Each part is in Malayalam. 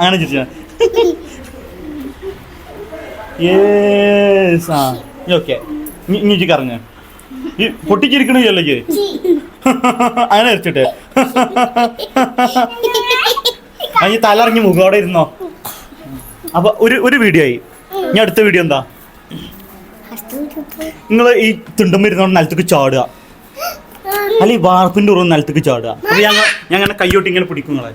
അങ്ങനെ ചിരിച്ചാ. ഓക്കെ ഇങ്ങനെ കറങ്ങ. ഈ പൊട്ടിച്ചിരിക്കണ ഇജ്ജ്? അങ്ങനെ വെച്ചിട്ട് ഈ തലറിഞ്ഞ് മുഖോടെ ഇരുന്നോ? അപ്പൊ ഒരു ഒരു വീഡിയോ ആയി. ഇനി അടുത്ത വീഡിയോ എന്താ? നിങ്ങൾ ഈ തുണ്ടും ഇരുന്നോണ്ട് നിലത്തേക്ക് ചാടുക. അല്ലെ വാർപ്പിന്റെ ഉറവ് നിലത്തേക്ക് ചാടുക. അപ്പൊ ഞങ്ങൾ ഞാൻ അങ്ങനെ കയ്യോട്ട് ഇങ്ങനെ പിടിക്കും നിങ്ങളെ.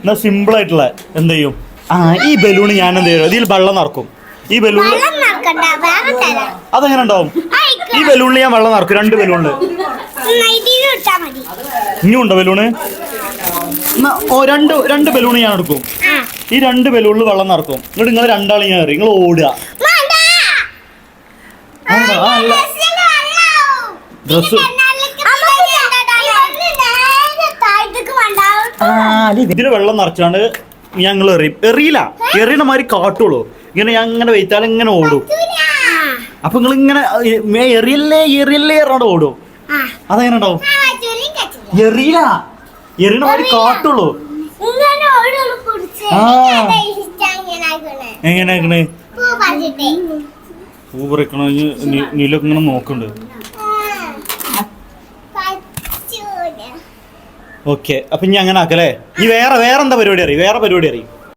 എന്നാ സിമ്പിൾ ആയിട്ടുള്ള എന്ത് ചെയ്യും? ആ ഈ ബലൂൺ ഞാൻ എന്ത് ചെയ്യും? ഇതിൽ വെള്ളം നിറക്കും. ഈ ബലൂൺ അതെങ്ങനെ ഉണ്ടാവും. ഈ ബലൂണിൽ ഞാൻ വെള്ളം നിറക്കും. രണ്ട് ബലൂണിൽ ഇനിയും ഉണ്ടോ ബലൂണ് ഓ രണ്ട് രണ്ട് ബലൂൺ ഞാൻ എടുക്കും. ഈ രണ്ട് ബലൂണിൽ വെള്ളം നിറക്കും. എന്നിട്ട് നിങ്ങൾ രണ്ടാളും ഞാൻ കയറി നിങ്ങൾ ഓടുക. വേണ്ട വേണ്ടാവും. ഇതിൽ വെള്ളം നിറച്ചാണ്ട് ഞങ്ങൾ എറിയും. എറിയില്ല. എറിയണ മാതിരി കാട്ടുള്ളൂ. ഇങ്ങനെ ഞാൻ ഇങ്ങനെ വെയിറ്റാൽ ഇങ്ങനെ ഓടും. അപ്പൊ നിങ്ങൾ ഇങ്ങനെ എറിയല്ലേ എറിയല്ലേ എറാണ്ട് ഓടും. ആ, അതെങ്ങനെ ഉണ്ടാവും. എറിയില്ല. എറിയണ മാതിരി കാട്ടുള്ളൂ. എങ്ങനെ പൂ പറിക്കണ നീലൊക്കെ ഇങ്ങനെ നോക്കുന്നുണ്ട് ആ. പറ്റൂല. ഓക്കെ അപ്പൊ ഇനി അങ്ങനെ ആക്കല്ലേ? ഈ വേറെ വേറെ എന്താ പരിപാടി അറിയും? വേറെ പരിപാടി അറിയും?